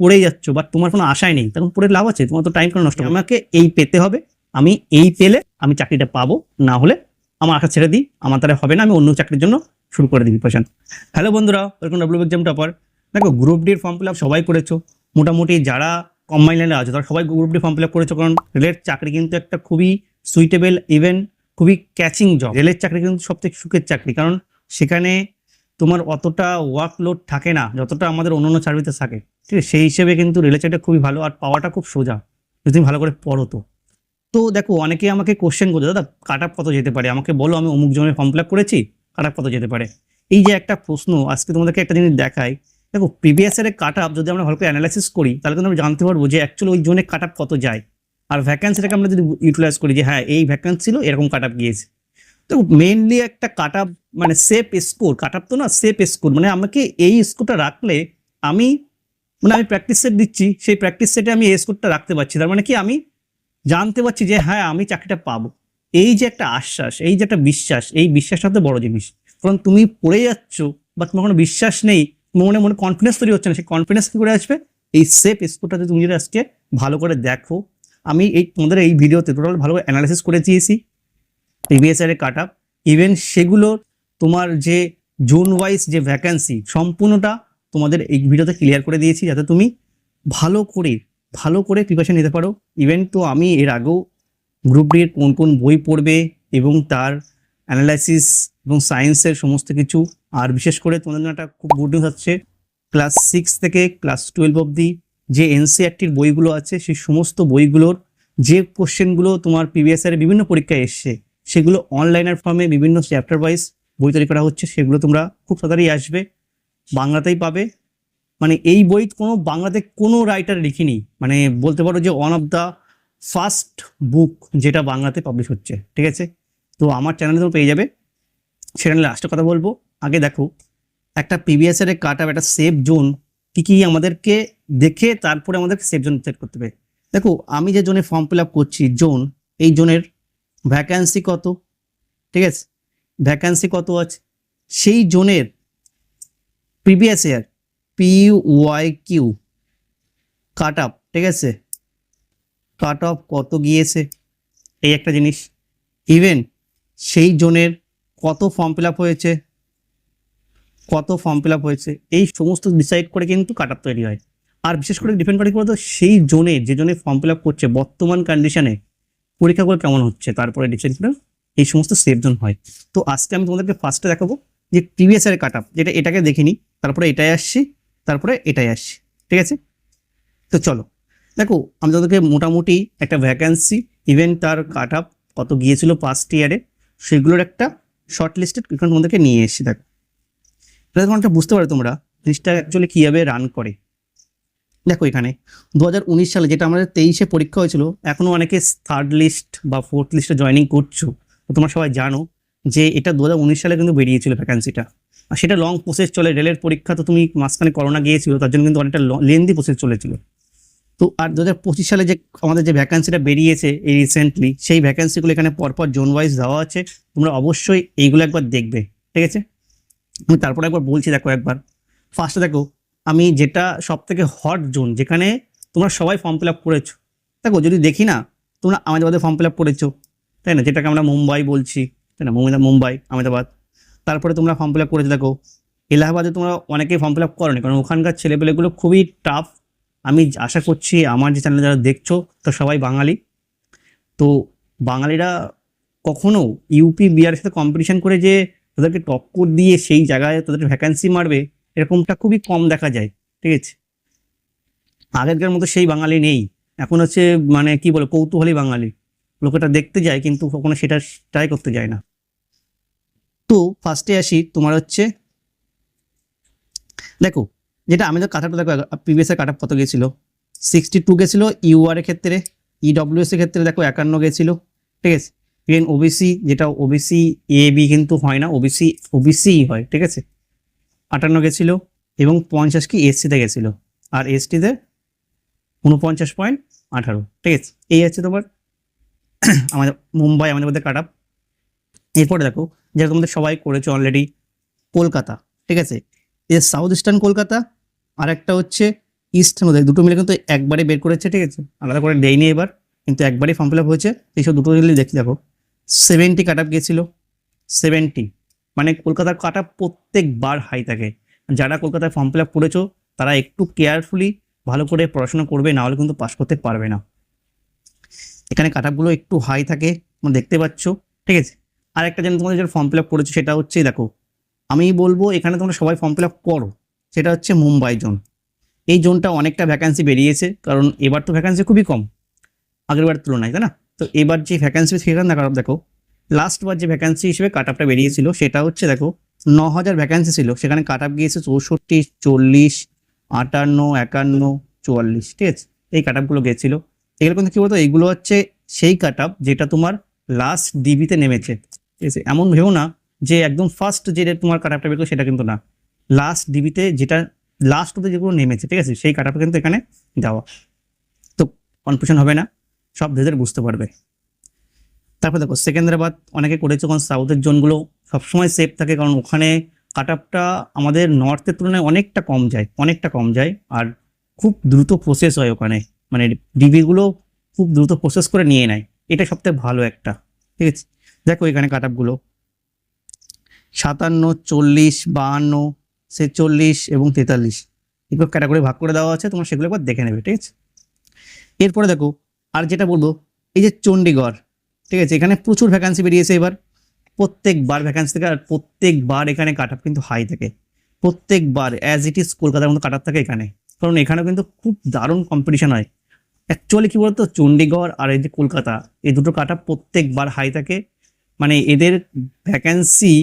পড়েই যাচ্ছ বা তোমার কোনো আশাই নেই, তখন পড়ে লাভ আছে, তোমার তো টাইম কেন নষ্ট? আমাকে এই পেতে হবে, আমি এই পেলে আমি চাকরিটা পাবো, না হলে আমার আশা ছেড়ে দিই, আমার দ্বারা হবে না, আমি অন্য চাকরির জন্য শুরু করে দিই প্রিপারেশন হ্যালো বন্ধুরা ওয়েলকাম ডাব্লিউ এক্সাম টপার দেখো গ্রুপ ডির ফর্ম ফিল আপ সবাই করেছ, মোটামুটি যারা কম্বাইন লাইনে আছে, তারা সবাই group D form fill up করেছ, কারণ রেলের চাকরি কিন্তু একটা খুবই সুইটেবল ইভেন খুবই ক্যাচিং জব রেলের চাকরি কিন্তু সবথেকে সুখের চাকরি, কারণ সেখানে তোমার অতটা ওয়ার্কলোড থাকে না, যতটা আমাদের অন্য অন্য সার্ভিসে থাকে। ঠিক আছে? সেই হিসেবে কিন্তু রেলের চাকরিটা খুবই ভালো, আর পাওয়াটা খুব সোজা, যদি তুমি ভালো করে পড়ো তো। তো দেখো অনেকে আমাকে কোশ্চেন করছে, দাদা কাট আপ কত যেতে পারে? আমাকে বলো, আমি অমুক জনের ফর্ম ফিল আপ করেছি কাট আপ কত যেতে পারে? এই যে একটা প্রশ্ন, আজকে তোমাদেরকে একটা জিনিস দেখাই। দেখো প্রিভিয়াস ইয়ারের কাট আপ যদি আমরা ভালো করে অ্যানালাইসিস করি, তাহলে কিন্তু আমরা জানতে পারব যে অ্যাকচুয়ালি ওই জোনে কাট আপ কত যায়। আর ভ্যাকান্সিটাকে আমরা যদি ইউটিলাইজ করি যে হ্যাঁ এই ভ্যাকান্সি ছিল, এরকম কাট আপ গিয়েছে। তো মেইনলি একটা কাট আপ মানে সেফ স্কোর কাট আপ তো না সেফ স্কোর মানে আমাকে এই স্কোরটা রাখলে আমি মানে আমি প্র্যাকটিস সেট দিচ্ছি, সেই প্র্যাকটিস সেটে আমি এই স্কোরটা রাখতে পারছি। তার মানে কি আমি জানতে পারছি যে হ্যাঁ আমি চাকরিটা পাবো। এই যে একটা আশ্বাস, এই যে একটা বিশ্বাস, এই বিশ্বাসটা তো বড় জিনিস। কারণ তুমি পড়ে যাচ্ছ বা তোমার কোনো বিশ্বাস নেই মনে মনে কনফিডেন্স তৈরি হচ্ছে না, সেই কনফিডেন্স কি করে আসবে? এই সেফ স্কোরটাতে তুমি যদি আজকে ভালো করে দেখো, আমি এই তোমাদের এই ভিডিওতে টোটাল ভালো করে অ্যানালাইসিস করে দিয়েছি। প্রিভিয়াস ইয়ারের কাট আপ ইভেন সেগুলো তোমার যে জোন ওয়াইজ যে ভ্যাকান্সি সম্পূর্ণটা তোমাদের এই ভিডিওতে ক্লিয়ার করে দিয়েছি যাতে তুমি ভালো করে ভালো করে প্রিপারেশন নিতে পারো। ইভেন তো আমি এর আগেও গ্রুপ ডির কোন কোন বই পড়বে এবং তার অ্যানালাইসিস এবং সায়েন্সের সমস্ত কিছু, আর বিশেষ করে তোমাদের জন্য একটা খুব গুড নিউজ হচ্ছে ক্লাস সিক্স থেকে ক্লাস টুয়েলভ অবধি যে এনসিআরটির বইগুলো আছে, সেই সমস্ত বইগুলোর যে কোশ্চেনগুলো তোমার প্রিভিয়াস ইয়ারে বিভিন্ন পরীক্ষায় এসছে সেগুলো অনলাইনের ফর্মে বিভিন্ন চ্যাপ্টার ওয়াইজ বই তৈরি করা হচ্ছে, সেগুলো তোমরা খুব তাড়াতাড়ি আসবে, বাংলাতেই পাবে। মানে এই বই কোনো, বাংলাতে কোনো রাইটার লিখিনি। মানে বলতে পারো যে one of the first book যেটা বাংলাতে পাবলিশ হচ্ছে, ঠিক আছে? তো আমার চ্যানেলে তোমরা পেয়ে যাবে। সেটা নিয়ে লাস্টে কথা বলব। আগে দেখো, একটা ইয়ারের কাট আপ, একটা সেফ জোন কী কী আমাদেরকে দেখে তারপরে আমাদেরকে সেফ জোন সেট করতে হবে। দেখো, আমি যে জোনে ফর্ম ফিল আপ করছি জোন এই জোনের ভ্যাকান্সি কত? ঠিক আছে? ভ্যাকান্সি কত আছে? সেই জোনের previous year P Y Q cut up ঠিক আছে? কাট অফ কত গিয়েছে? এই একটা জিনিস। ইভেন সেই জোনের কত ফর্ম ফিল হয়েছে? কত ফর্ম ফিল হয়েছে? এই সমস্ত ডিসাইড করে কিন্তু কাট তৈরি হয়। আর বিশেষ করে ডিপেন্ড করে কি বলতো? সেই জোনে, যে জোনে ফর্ম ফিল করছে, বর্তমান কন্ডিশনে পরীক্ষাগুলো কেমন হচ্ছে? তারপরে ডিসাইড এই সমস্ত সেফ জোন হয়। তো আজকে আমি তোমাদেরকে ফার্স্টে দেখাবো যে প্রিভিয়াস ইয়ারের কাট আপ যেটা এটাকে দেখিনি তারপরে এটাই আসছি, তারপরে এটাই আসছি, ঠিক আছে? তো চলো, দেখো, আমি তোমাদেরকে মোটামুটি একটা ভ্যাকান্সি ইভেন তার কাট আপ কত গিয়েছিল ফার্স্ট ইয়ারে সেগুলোর একটা শর্ট লিস্টেড এখানে তোমাদেরকে নিয়ে এসেছি, দেখো। এটা একটা বুঝতে পারো তোমরা, জিনিসটা অ্যাকচুয়ালি কীভাবে রান করে। দেখো এখানে দু হাজার উনিশ সালে যেটা আমাদের তেইশে পরীক্ষা হয়েছিল এখনও অনেকে থার্ড লিস্ট বা ফোর্থ লিস্টে জয়েনিং করছ। তোমরা সবাই জানো যে এটা দু হাজার উনিশ সালে কিন্তু বেরিয়েছিল ভ্যাকান্সিটা আর সেটা লং প্রসেস চলে, রেলের পরীক্ষা তো তুমি মাঝখানে করোনা গিয়েছিল, তার জন্য কিন্তু অনেকটা লেন্দি প্রসেস চলেছিল। তো আর দু হাজার পঁচিশ সালে যে আমাদের যে ভ্যাকান্সিটা বেরিয়েছে এই রিসেন্টলি সেই ভ্যাকান্সিগুলো এখানে পরপর জোন ওয়াইজ দেওয়া আছে। তোমরা অবশ্যই এইগুলো একবার দেখবে, ঠিক আছে? আমি তারপরে একবার বলছি, দেখো একবার। ফার্স্টে দেখো আমি যেটা সব থেকে হট জোন যেখানে তোমরা সবাই ফর্ম ফিল আপ করেছ। দেখো, যদি দেখি না, তোমরা আমাদের ফর্ম ফিল আপ করেছ। তাই না? যেটাকে আমরা মুম্বাই বলছি। তাই না? মুম্বাই মুম্বাই আহমেদাবাদ তারপরে তোমরা ফর্ম ফিল আপ করেছ, দেখো, এলাহাবাদে তোমরা অনেকেই ফর্ম ফিল আপ করনি, কারণ ওখানকার ছেলেপেলেগুলো খুবই টাফ আমি আশা করছি আমার যে চ্যানেল যারা দেখছ, তো সবাই বাঙালি। তো বাঙালিরা কখনো ইউপি বিহারের সাথে কম্পিটিশন করে যে তাদেরকে টক্কর দিয়ে সেই জায়গায় তাদের ভ্যাকান্সি মারবে এরকমটা খুবই কম দেখা যায়, ঠিক আছে? আগেরকার মতো সেই বাঙালি নেই। এখন হচ্ছে মানে কি বলে, কৌতূহলী বাঙালি। লোকেটা দেখতে যায় কিন্তু কখনো সেটা ট্রাই করতে যায় না। তো ফার্স্টে আসি তোমার হচ্ছে, দেখো, যেটা আমি তো কাটাটা দেখো প্রিভিয়াস কাট কত গেছিল? সিক্সটি টু গেছিল ইউআর এর ক্ষেত্রে ইডব্লিউএস এর ক্ষেত্রে দেখো একান্ন গেছিল, ঠিক আছে? ইভেন ওবিসি যেটা ওবিসি এ বি কিন্তু হয় না ওবিসি ওবিসিই হয়, ঠিক আছে? আটান্ন গেছিল এবং পঞ্চাশ কি এসসিতে গেছিল। আর এসটিতে উনপঞ্চাশ পয়েন্ট আঠারো। ঠিক আছে? এই আছে তোমার আমাদের মুম্বাই, আমাদের মধ্যে কাট আপ এরপরে দেখো, যেটা তোমাদের সবাই করেছ অলরেডি কলকাতা। ঠিক আছে? এর সাউথ ইস্টার্ন কলকাতা আর একটা হচ্ছে ইস্ট নদী। দুটো মিলে কিন্তু একবারে বের করেছে, ঠিক আছে? আলাদা করে দেয়নি এবার, কিন্তু একবারই ফর্ম ফিল আপ হয়েছে। এইসব দুটো মিলে দেখি, দেখো সেভেন্টি কাট আপ গিয়েছিল সেভেন্টি মানে কলকাতার কাট প্রত্যেকবার হাই থাকে। যারা কলকাতায় ফর্ম ফিল আপ করেছ, তারা একটু কেয়ারফুলি ভালো করে পড়াশোনা করবে, না হলে কিন্তু পাস করতে পারবে না। এখানে কাটাপগুলো একটু হাই থাকে, তোমরা দেখতে পাচ্ছ, ঠিক আছে? আর একটা জিনিস তোমাদের যেটা ফর্ম ফিল আপ করেছ, সেটা হচ্ছে, দেখো, আমি বলব, এখানে তোমরা সবাই ফর্ম ফিল আপ করো, সেটা হচ্ছে মুম্বাই জোন এই জোনটা অনেকটা ভ্যাকান্সি বেরিয়েছে, কারণ এবার তো ভ্যাকান্সি খুবই কম আগেরবার তুলনায়, তাই না? তো এবার যে ভ্যাকান্সি সেখানে দেখো লাস্ট বার যে ভ্যাকান্সি হিসেবে কাট আপটা বেরিয়েছিল, সেটা হচ্ছে দেখো ন হাজার ভ্যাকান্সি ছিল, সেখানে কাট আপ গিয়েছে চৌষট্টি, চল্লিশ, আটান্ন, একান্ন, চুয়াল্লিশ, ঠিক আছে? এই কাট আপগুলো গেছিল এগুলো কিন্তু কী বলতো? এইগুলো হচ্ছে সেই কাট আপ যেটা তোমার লাস্ট ডিবিতে নেমেছে। ঠিক আছে? এমন ভেবো না যে একদম ফার্স্ট যে তোমার কাট আপটা বেরোলো, সেটা কিন্তু না। লাস্ট ডিবিতে যেটা লাস্ট অব্দি যেগুলো নেমেছে, ঠিক আছে? সেই কাট আপটা কিন্তু এখানে দেওয়া তো কনফিউশন হবে না, সব ভেদের বুঝতে পারবে। তারপর দেখো, সেকেন্দ্রাবাদ অনেকে করেছে, কারণ সাউথের জোনগুলো সবসময় সেফ থাকে, কারণ ওখানে কাট আপটা আমাদের নর্থের তুলনায় অনেকটা কম যায়, অনেকটা কম যায়, আর খুব দ্রুত প্রসেস হয় ওখানে। মানে ডিবিগুলো খুব দ্রুত প্রসেস করে নিয়ে নেয়। এটা সবথেকে ভালো একটা, ঠিক আছে? দেখো এখানে কাট আপগুলো সাতান্ন, চল্লিশ, বাহান্ন, ছেচল্লিশ এবং তেতাল্লিশ। এগুলো ক্যাটাগরি ভাগ করে দেওয়া আছে, তোমরা সেগুলো একবার দেখে নেবে, ঠিক আছে? এরপরে দেখো, আর যেটা বলব, এই যে চণ্ডীগড় ঠিক আছে, এখানে প্রচুর ভ্যাকান্সি বেরিয়েছে এবার। প্রত্যেকবার ভ্যাকান্সি থেকে আর প্রত্যেকবার এখানে কাট কিন্তু হাই থাকে। প্রত্যেকবার অ্যাজ ইট ইজ কলকাতার মতো কাট থাকে এখানে। কারণ এখানেও কিন্তু খুব দারুণ কম্পিটিশন হয়। অ্যাকচুয়ালি কী বলতো? চণ্ডীগড় আর এই যে কলকাতা, এই দুটো কাট প্রত্যেকবার হাই থাকে। মানে এদের ভ্যাকান্সি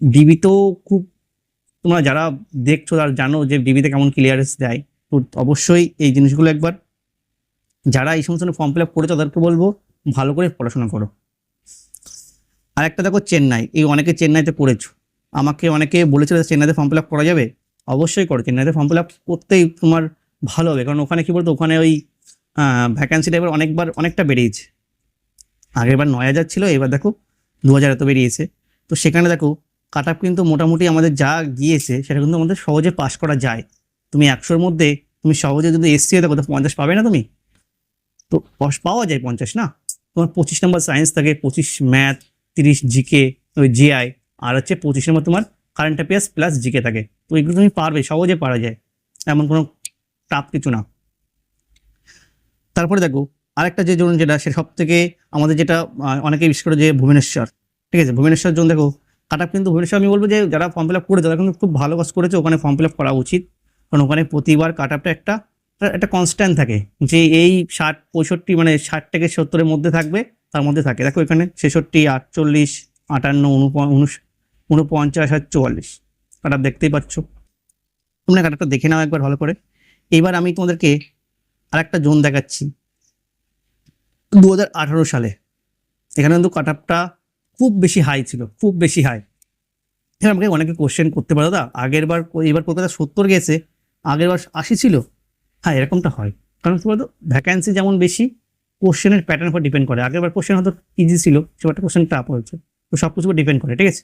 ডিবিতেও খুব, তোমরা যারা দেখছ আর জানো যে ডিবিতে কেমন ক্লিয়ারেন্স দেয়, তো অবশ্যই এই জিনিসগুলো একবার, যারা এই সমস্ত ফর্ম ফিল আপ করেছ তাদেরকে বলব ভালো করে পড়াশোনা করো। আর একটা দেখো চেন্নাই, এই অনেকে চেন্নাইতে পড়েছো। আমাকে অনেকে বলেছিল চেন্নাইতে ফর্ম ফিল আপ করা যাবে? অবশ্যই করো, চেন্নাইতে ফর্ম ফিল আপ করতেই তোমার ভালো হবে। কারণ ওখানে কী বলতো, ওখানে ওই ভ্যাকান্সিটা এবার অনেকবার, অনেকটা বেরিয়েছে আগেরবার নয় হাজার ছিল, এবার দেখো দু হাজার এত বেরিয়েছে তো সেখানে দেখো কাট আপ কিন্তু মোটামুটি আমাদের যা গিয়েছে, সেটা কিন্তু আমাদের সহজে পাস করা যায়। তুমি একশোর মধ্যে, তুমি সহজে যদি এসসি হয়ে তো পঞ্চাশ পাবে না তুমি? তো পাওয়া যায় পঞ্চাশ, না? তোমার পঁচিশ নম্বর সায়েন্স থাকে, পঁচিশ ম্যাথ তিরিশ জিকে ওই জিআই আর হচ্ছে পঁচিশ নম্বর তোমার কারেন্ট অ্যাফেয়ার্স প্লাস জিকে থাকে। তো এগুলো তুমি পারবে, সহজে পারা যায় এমন কোনো টাফ কিছু না। তারপরে দেখো, আরেকটা যে জোন যেটা, সে সব থেকে আমাদের যেটা অনেকে বিশেষ করে যে ভুবনেশ্বর, ঠিক আছে? ভুবনেশ্বর জোন দেখো কাট কিন্তু ভুবনেশ্বর আমি বলব যে যারা ফর্ম ফিল আপ করেছে, তারা কিন্তু খুব ভালো কাজ করেছে, ওখানে ফর্ম ফিল আপ করা উচিত। কারণ ওখানে প্রতিবার কাট আপটা একটা একটা কনস্ট্যান্ট থাকে যে এই ষাট, পঁয়ষট্টি মানে ষাট থেকে সত্তরের মধ্যে থাকবে, তার মধ্যে থাকে। দেখো এখানে ছেষট্টি, আটচল্লিশ, আটান্ন উনপঞ্চাশ আর চুয়াল্লিশ। কাট দেখতেই পাচ্ছ। তোমরা কাট আপটা দেখে নাও একবার ভালো করে। এবার আমি তোমাদেরকে আরেকটা জোন দেখাচ্ছি। দু হাজার আঠারো সালে এখানে কিন্তু কাট আপটা খুব বেশি হাই ছিল, খুব বেশি হাই এখানে আমাকে অনেকে কোশ্চেন করতে পারো দাদা। আগের বার এবার কলকাতা সত্তর গেছে আগের বার আশি ছিল। হ্যাঁ এরকমটা হয়। কারণ কি বলতো? ভ্যাকান্সি যেমন বেশি কোশ্চেনের প্যাটার্ন উপর ডিপেন্ড করে। আগের বার কোশ্চেন হয়তো ইজি ছিল সেবারটা কোশ্চেন টাফ হয়েছে। তো সব কিছু উপর ডিপেন্ড করে, ঠিক আছে?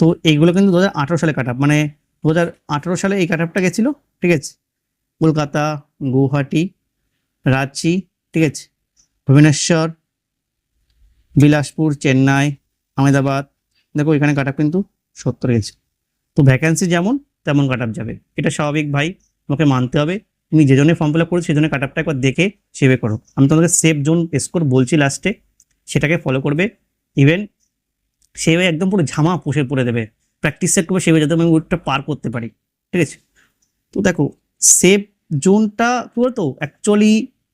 তো এইগুলো কিন্তু দু হাজার আঠারো সালে কাট মানে দু হাজার আঠারো সালে এই কাট আপটা গেছিল, ঠিক আছে? কলকাতা, গুয়াহাটি, রাঁচি, ঠিক আছে? ভুবনেশ্বর, বিলাসপুর, চেন্নাই, আহমেদাবাদ, দেখো এখানে কাট কিন্তু সত্তর গেছে। তো ভ্যাকান্সি যেমন, তেমন কাট আপ যাবে। এটা স্বাভাবিক ভাই, তোমাকে মানতে হবে। তুমি যে জন্য ফর্ম ফিল আপ করেছ, সেই জন্য কাট আপটা একবার দেখে সেভে করো। আমি তোমাকে সেভ জোন স্কোর বলছি লাস্টে সেটাকে ফলো করবে। ইভেন সেভে একদম পুরো ঝামা পুষে পড়ে দেবে। প্র্যাকটিস সেট করবে সেভে যাতে আমি ওটা পার করতে পারি। ঠিক আছে? তো দেখো সেভ জোনটা কী বলতো? অ্যাকচুয়ালি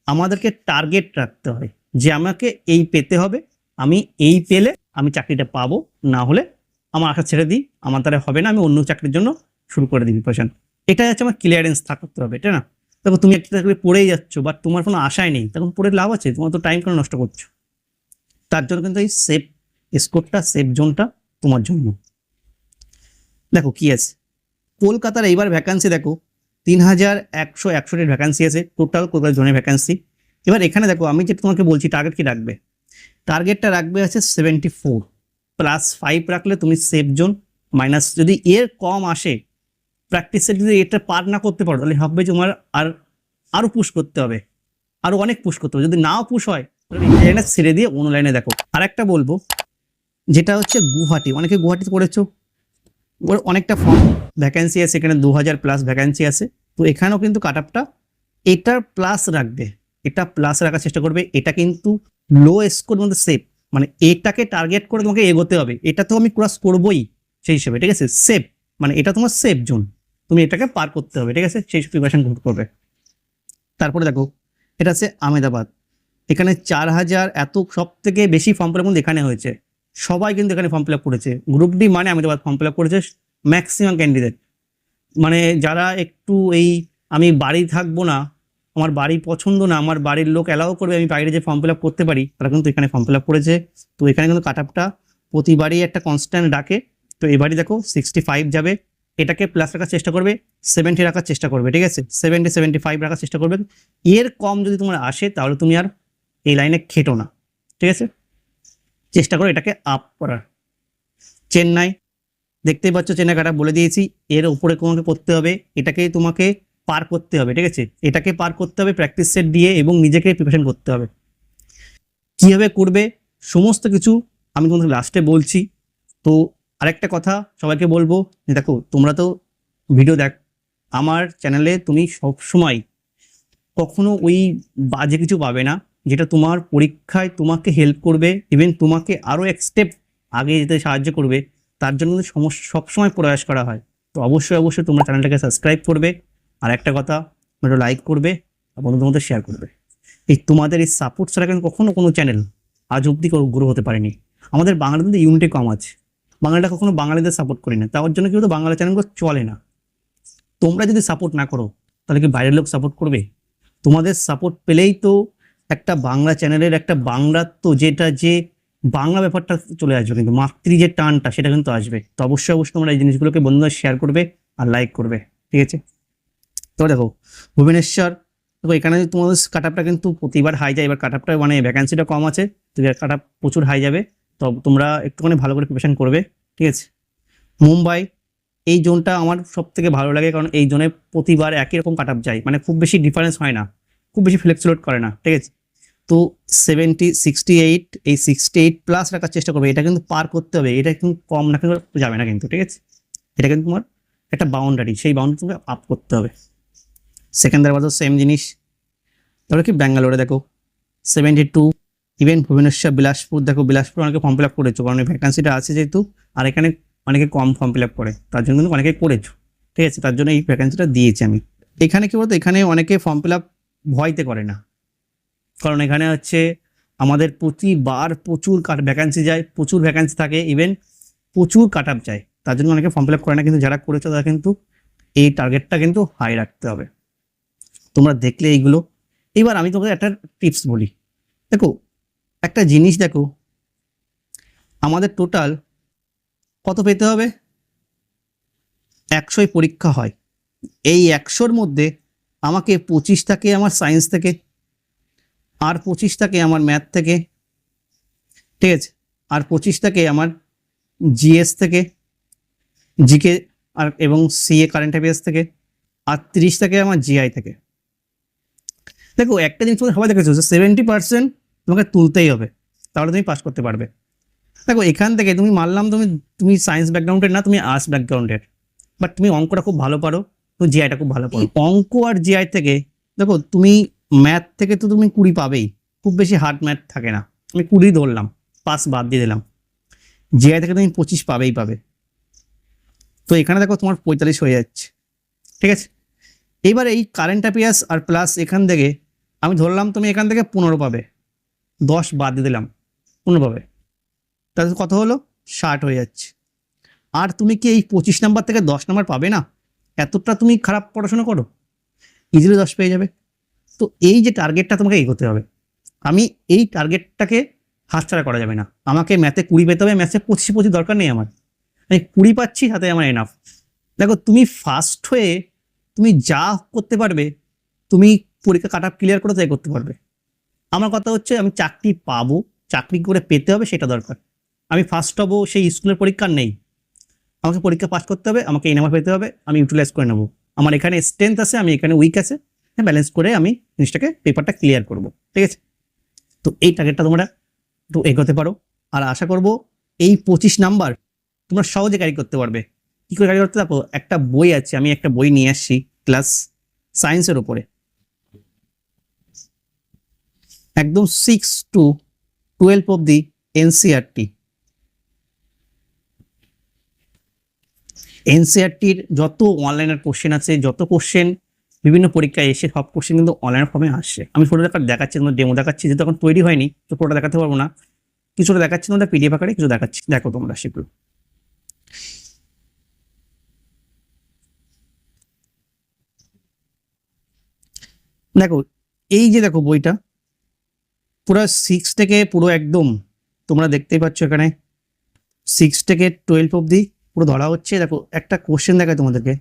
আমাদেরকে টার্গেট রাখতে হয়। যে আমাকে এই পেতে হবে, আমি এই পেলে আমি চাকরিটা পাবো। না হলে আমার আশা ছেড়ে দিই, আমার দ্বারা হবে না, আমি অন্য চাকরির জন্য শুরু করে দিই প্রিপারেশন এটা হচ্ছে আমার ক্লিয়ারেন্স থাকতে হবে এটা না? দেখো তুমি একটা চাকরি পড়েই যাচ্ছ বাট তোমার কোনো আশাই নেই। তখন পড়ে লাভ আছে, তোমার তো টাইম কেন নষ্ট করছ? তার জন্য কিন্তু এই সেফ স্কোরটা সেফ জোনটা তোমার জন্য। দেখো কি আছে। কলকাতার এইবার ভ্যাকান্সি দেখো, তিন হাজার একশো একষট্টির ভ্যাকান্সি আছে টোটাল কলকাতা জোনের ভ্যাকান্সি এবার এখানে দেখো, আমি যেটা তোমাকে বলছি টার্গেট কি রাখবে? টার্গেটটা রাখবে আছে সেভেন্টি ফোর প্লাস ফাইভ রাখলে তুমি সেফ জোন মাইনাস যদি এর কম আসে প্র্যাকটিসে যদি এটা পার না করতে পারো, তাহলে হবে তোমার আর আরও পুশ করতে হবে। আরও অনেক পুশ করতে হবে। যদি নাও পুশ হয়, তাহলে এই লাইনটা ছেড়ে দিয়ে অন্য লাইনে দেখো। আর একটা বলব, যেটা হচ্ছে গুয়াহাটি। অনেকে গুয়াহাটিতে করেছ? ওর অনেকটা ফর্ম ভ্যাকেন্সি আছে এখানে দু হাজার প্লাস ভ্যাকেন্সি আছে। তো এখানেও কিন্তু কাট আপটা এটার প্লাস রাখবে। এটা প্লাস রাখার চেষ্টা করবে। এটা কিন্তু লো স্কোর মধ্যে সেফ মানে এটাকে টার্গেট করে তোমাকে এগোতে হবে। এটা তো আমি ক্রস করবোই সেই হিসেবে, ঠিক আছে? সেফ মানে এটা তোমার সেফ জোন তুমি এটাকে পার করতে হবে, ঠিক আছে? সেই প্রিপারেশন করবে। তারপরে দেখো, এটা আছে আহমেদাবাদ এখানে চার হাজার এত সব থেকে বেশি ফর্ম ফিল আপ এখানে হয়েছে। সবাই কিন্তু এখানে ফর্ম ফিল আপ করেছে। গ্রুপ ডি মানে আহমেদাবাদ ফর্ম ফিল আপ করেছে ম্যাক্সিমাম ক্যান্ডিডেট মানে যারা একটু এই, আমি বাড়ি থাকব না, আমার বাড়ি পছন্দ না, আমার বাড়ির লোক অ্যালাউ করবে, আমি বাইরে যে ফর্ম ফিল আপ করতে পারি, তারা কিন্তু এখানে ফর্ম ফিল আপ করেছে। তো এখানে কিন্তু কাট আপটা প্রতিবারই একটা কনস্ট্যান্ট ডাকে। তো এবারই দেখো সিক্সটি ফাইভ যাবে। এটাকে প্লাস রাখার চেষ্টা করবে সেভেন্টি রাখার চেষ্টা করবে, ঠিক আছে? সেভেন্টি সেভেন্টি ফাইভ রাখার চেষ্টা করবে এর কম যদি তোমার আসে, তাহলে তুমি আর এই লাইনে খেটো না, ঠিক আছে? চেষ্টা করো এটাকে আপ করার। চেন্নাই, দেখতেই পাচ্ছ চেন্নাই কাটা, বলে দিয়েছি, এর উপরে তোমাকে করতে হবে, এটাকে তোমাকে পার করতে হবে, ঠিক আছে? এটাকে পার করতে হবে প্র্যাকটিস সেট দিয়ে এবং নিজেকে প্রিপারেশন করতে হবে। কীভাবে করবে? সমস্ত কিছু আমি তোমাদের লাস্টে বলছি। তো আরেকটা কথা সবাইকে বলব যে দেখো, তোমরা তো ভিডিও দেখ, আমার চ্যানেলে তুমি সব সময় কখনো ওই বাজে কিছু পাবে না, যেটা তোমার পরীক্ষায় তোমাকে হেল্প করবে ইভেন তোমাকে আরও এক স্টেপ আগে যেতে সাহায্য করবে, তার জন্য কিন্তু সমস্যা সবসময় প্রয়াস করা হয়। তো অবশ্যই অবশ্যই তোমরা চ্যানেলটাকে সাবস্ক্রাইব করবে, আর একটা কথা একটু লাইক করবে, আর বন্ধুদের মধ্যে শেয়ার করবে। এই তোমাদের এই সাপোর্ট ছাড়া কিন্তু কখনো কোনো চ্যানেল আজ অবধি গ্রো হতে পারেনি। আমাদের মধ্যে ইউনিটে কম আছে। বাংলাটা কখনো বাঙালিদের সাপোর্ট করি না। তার জন্য কি কিন্তু বাংলা চ্যানেলগুলো চলে না। তোমরা যদি সাপোর্ট না করো, তাহলে কি বাইরের লোক সাপোর্ট করবে? তোমাদের সাপোর্ট পেলেই তো একটা বাংলা চ্যানেলের একটা বাংলার তো যেটা যে বাংলা ব্যাপারটা চলে আসবে কিন্তু, মাতৃ যে টানটা সেটা কিন্তু আসবে। তো অবশ্যই অবশ্যই তোমরা এই জিনিসগুলোকে বন্ধুরা শেয়ার করবে আর লাইক করবে, ঠিক আছে? তো দেখো, ভুবনেশ্বর, দেখো এখানে তোমাদের কাট আপটা কিন্তু প্রতিবার হাই যায়। এবার কাট আপটা মানে ভ্যাকান্সিটা কম আছে, তো কাট আপ প্রচুর হাই যাবে। তো তোমরা একটুখানি ভালো করে প্রিপারেশান করবে, ঠিক আছে? মুম্বাই, এই জোনটা আমার সব থেকে ভালো লাগে কারণ এই জোনে প্রতিবার একই রকম কাট যায় মানে খুব বেশি ডিফারেন্স হয় না, খুব বেশি ফ্লেক্সুলেট করে না, ঠিক আছে? তো সেভেন্টি সিক্সটি এইট এই সিক্সটি এইট প্লাস রাখার চেষ্টা করবে, এটা কিন্তু পার করতে হবে, এটা কিন্তু কম না, কিন্তু যাবে না কিন্তু, ঠিক আছে? এটা কিন্তু তোমার একটা বাউন্ডারি সেই বাউন্ডারি তোমাকে আপ করতে হবে। সেকেন্দারবাদও সেম জিনিস, তারপরে কি? ব্যাঙ্গালোরে দেখো seventy two even Bhubaneswar, Bilaspur, দেখো বিলাসপুর অনেকে ফর্ম ফিল আপ করেছ, কারণ ভ্যাকান্সিটা আছে যেহেতু, আর এখানে অনেকে কম ফর্ম ফিল আপ করে, তার জন্য কিন্তু অনেকে করেছ, ঠিক আছে? তার জন্য এই ভ্যাকান্সিটা দিয়েছি আমি। এখানে কি বলতো, এখানে অনেকে ফর্ম ফিল আপ ভয়তে করে না, কারণ এখানে হচ্ছে আমাদের প্রতিবার প্রচুর ভ্যাকান্সি যায়, প্রচুর ভ্যাকান্সি থাকে ইভেন প্রচুর কাট আপ যায়, তার জন্য অনেকে ফর্ম ফিল আপ করে না, কিন্তু যারা করেছ তারা কিন্তু এই টার্গেটটা কিন্তু হাই রাখতে হবে। তোমরা দেখলে এইগুলো। এবার আমি তোমাদের একটা টিপস বলি। দেখো একটা জিনিস দেখো, আমাদের টোটাল কত পেতে হবে? একশোই পরীক্ষা হয়। এই একশোর মধ্যে আমাকে পঁচিশটাকে আমার সায়েন্স থেকে, আর পঁচিশটাকে আমার ম্যাথ থেকে, ঠিক আছে? আর পঁচিশটাকে আমার জিএস থেকে জিকে আর এবং সিএ কারেন্ট অ্যাফেয়ার্স থেকে, আর তিরিশটাকে আমার জিআই থেকে। দেখো, একটা জিনিস তোমাদের সবাই দেখেছ যে সেভেন্টি পার্সেন্ট তোমাকে তুলতেই হবে। তাহলে তুমি পাস করতে পারবে। দেখো এখান থেকে তুমি মানলাম তুমি তুমি সায়েন্স ব্যাকগ্রাউন্ডের না তুমি আর্টস ব্যাকগ্রাউন্ডের বাট তুমি অঙ্কটা খুব ভালো পারো তুমি জিআইটা খুব ভালো পারো। অঙ্ক আর জিআই থেকে দেখো তুমি ম্যাথ থেকে তো তুমি কুড়ি পাবেই। খুব বেশি হার্ড ম্যাথ থাকে না। আমি কুড়ি ধরলাম পাস বাদ দিয়ে দিলাম। জিআই থেকে তুমি পঁচিশ পাবেই পাবে। তো এখানে দেখো তোমার পঁয়তাল্লিশ হয়ে যাচ্ছে। ঠিক আছে? এইবার এই কারেন্ট অ্যাফেয়ার্স আর প্লাস এখান থেকে আমি ধরলাম তুমি এখান থেকে পনেরো পাবে। দশ বাদ দিয়ে দিলাম পাবে তাহলে কত হলো? ষাট হয়ে যাচ্ছে। আর তুমি কি এই পঁচিশ নাম্বার থেকে দশ নাম্বার পাবে না? এতটা তুমি খারাপ পড়াশোনা করো। ইজিলি দশ পেয়ে যাবে। তো এই যে টার্গেটটা তোমাকে এগোতে হবে। আমি এই টার্গেটটাকে হাতছাড়া করা যাবে না। আমাকে ম্যাথে কুড়ি পেতে হবে ম্যাথে পঁচিশ পঁচিশ দরকার নেই আমার। আমি কুড়ি পাচ্ছি হাতে আমার এনাফ দেখো, তুমি ফার্স্ট হয়ে তুমি যা করতে পারবে, তুমি পরীক্ষা কাট আপ ক্লিয়ার করে তাই করতে পারবে। আমার কথা হচ্ছে আমি চাকরি পাবো, চাকরি করে পেতে হবে সেটা দরকার। আমি ফার্স্ট হব, সেই স্কুলের পরীক্ষা নেই। আমাকে পরীক্ষা পাস করতে হবে, আমাকে এই নাম্বার পেতে হবে, আমি ইউটিলাইজ করে নেব। আমার এখানে স্ট্রেংথ আছে, আমি এখানে উইক আছে হ্যাঁ ব্যালেন্স করে আমি জিনিসটাকে পেপারটা ক্লিয়ার করব, ঠিক আছে? তো এই টার্গেটটা তোমরা একটু এগোতে পারো। আর আশা করব এই পঁচিশ নাম্বার তোমরা সহজে ক্যারি করতে পারবে। কী করে ক্যারি করতে? দেখো, একটা বই আছে, আমি একটা বই নিয়ে আসছি ক্লাস সায়েন্সের ওপরে একদম six to twelve of the NCERT এনসিআরটির যত অনলাইনের কোশ্চেন আছে, যত কোশ্চেন বিভিন্ন পরীক্ষায় এসে সব কোশ্চেন কিন্তু অনলাইন ফর্মে আসছে আমি ফটো দেখা দেখাচ্ছি তোমাদের ডেমো দেখাচ্ছি, যেহেতু এখন তৈরি হয়নি, তো ফটো দেখাতে পারব না। কিছুটা দেখাচ্ছি তোমরা পিডিএফ আকারে কিছু দেখাচ্ছি। দেখো তোমরা সেগুলো। দেখো, এই যে দেখো বইটা পুরো সিক্স থেকে পুরো একদম তোমরা দেখতেই পাচ্ছ এখানে। সিক্স থেকে টুয়েলভ অবধি পুরো ধরা হচ্ছে। দেখো, একটা কোশ্চেন দেখায় তোমাদেরকে।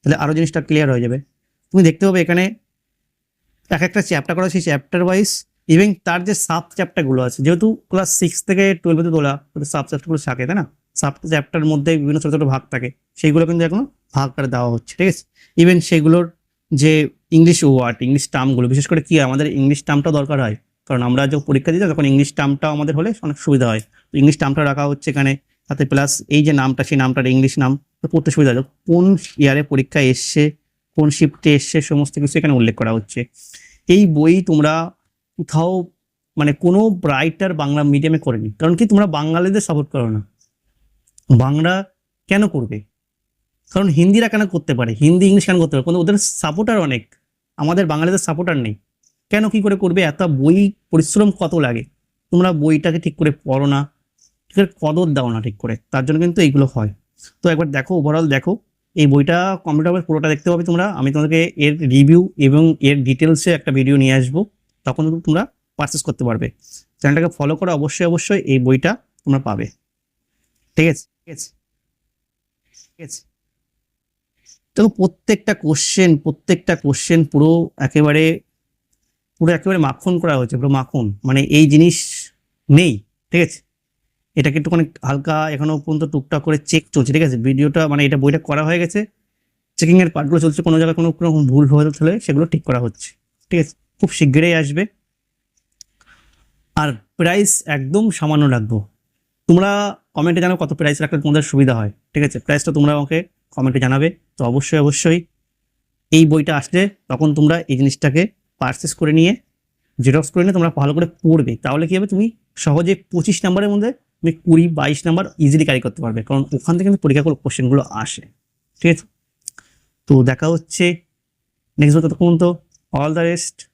তাহলে আরও জিনিসটা ক্লিয়ার হয়ে যাবে। তুমি দেখতে পাবে এখানে এক একটা চ্যাপ্টার করা সেই চ্যাপ্টার ওয়াইজ ইভেন তার যে সাব চ্যাপ্টারগুলো আছে, যেহেতু ক্লাস সিক্স থেকে টুয়েলভ টুয়েলভে তোলা সাব চ্যাপ্টারগুলো থাকে, তাই না? সাব চ্যাপ্টার মধ্যে বিভিন্ন ছোটো ছোটো ভাগ থাকে। সেইগুলো কিন্তু এখনও ভাগ করে দেওয়া হচ্ছে, ঠিক আছে? ইভেন সেগুলোর যে ইংলিশ ওয়ার্ড ইংলিশ টার্মগুলো বিশেষ করে কি আমাদের ইংলিশ টার্মটা দরকার হয়? কারণ আমরা যখন পরীক্ষা দিই, তখন ইংলিশ টার্মটাও আমাদের হলে অনেক সুবিধা হয়। তো ইংলিশ টার্মটা রাখা হচ্ছে এখানে, তাতে প্লাস এই যে নামটা, সেই নামটার ইংলিশ নাম, তো পড়তে সুবিধা হয় কোন ইয়ারে পরীক্ষা এসছে, কোন শিফটে এসছে, সমস্ত কিছু এখানে উল্লেখ করা হচ্ছে। এই বই তোমরা কোথাও মানে কোনো রাইটার বাংলা মিডিয়ামে করেনি। কারণ কি, তোমরা বাঙালিদের সাপোর্ট করো না। বাংলা কেন করবে? কারণ হিন্দিরা কেন করতে পারে? হিন্দি ইংলিশ কেন করতে পারে? কিন্তু ওদের সাপোর্টার অনেক। আমাদের বাঙালিদের সাপোর্টার নেই। কেন কি করে করবে? এত বই পরিশ্রম কত লাগে? তোমরা বইটাকে ঠিক করে পড়ো না, ঠিক করে কদর দাও না ঠিক করে, তার জন্য কিন্তু এইগুলো হয়। তো একবার দেখো ওভারঅল দেখো, এই বইটা কম্পিউটার পুরোটা দেখতে পাবে তোমরা। আমি তোমাদেরকে এর রিভিউ এবং এর ডিটেলসে একটা ভিডিও নিয়ে আসব, তখন তোমরা পারচেস করতে পারবে। চ্যানেলটাকে ফলো করো, অবশ্যই অবশ্যই এই বইটা তোমরা পাবে। ঠিক আছে? ঠিক আছে? ঠিক আছে? দেখো, প্রত্যেকটা কোশ্চেন প্রত্যেকটা কোশ্চেন পুরো একেবারে পুরো একেবারে মাখন করা হয়েছে, পুরো মাখন। মানে এই জিনিস নেই, ঠিক আছে? এটাকে একটুখানি হালকা এখনও পর্যন্ত টুকটাক করে চেক চলছে, ঠিক আছে? ভিডিওটা মানে এটা বইটা করা হয়ে গেছে। চেকিংয়ের পার্টগুলো চলছে, কোনো জায়গায় কোনো কোনো ভুল হয়ে হলে সেগুলো ঠিক করা হচ্ছে, ঠিক আছে? খুব শীঘ্রই আসবে। আর প্রাইস একদম সামান্য রাখব। তোমরা কমেন্টে জানাও কত প্রাইস রাখলে তোমাদের সুবিধা হয়, ঠিক আছে? প্রাইসটা তোমরা আমাকে কমেন্টে জানাবে। তো অবশ্যই অবশ্যই এই বইটা আসলে তখন তোমরা এই জিনিসটাকে পারচেস করে নিয়ে জেরক্স করে নিয়ে তোমরা ভালো করে পড়বে। তাহলে কী হবে? তুমি সহজে পঁচিশ নাম্বারের মধ্যে তুমি কুড়ি, বাইশ নাম্বার ইজিলি ক্যারি করতে পারবে। কারণ ওখান থেকে কিন্তু পরীক্ষাগুলো কোশ্চেনগুলো আসে। ঠিক আছে? তো দেখা হচ্ছে নেক্সট ততক্ষণ তো অল দ্য রেস্ট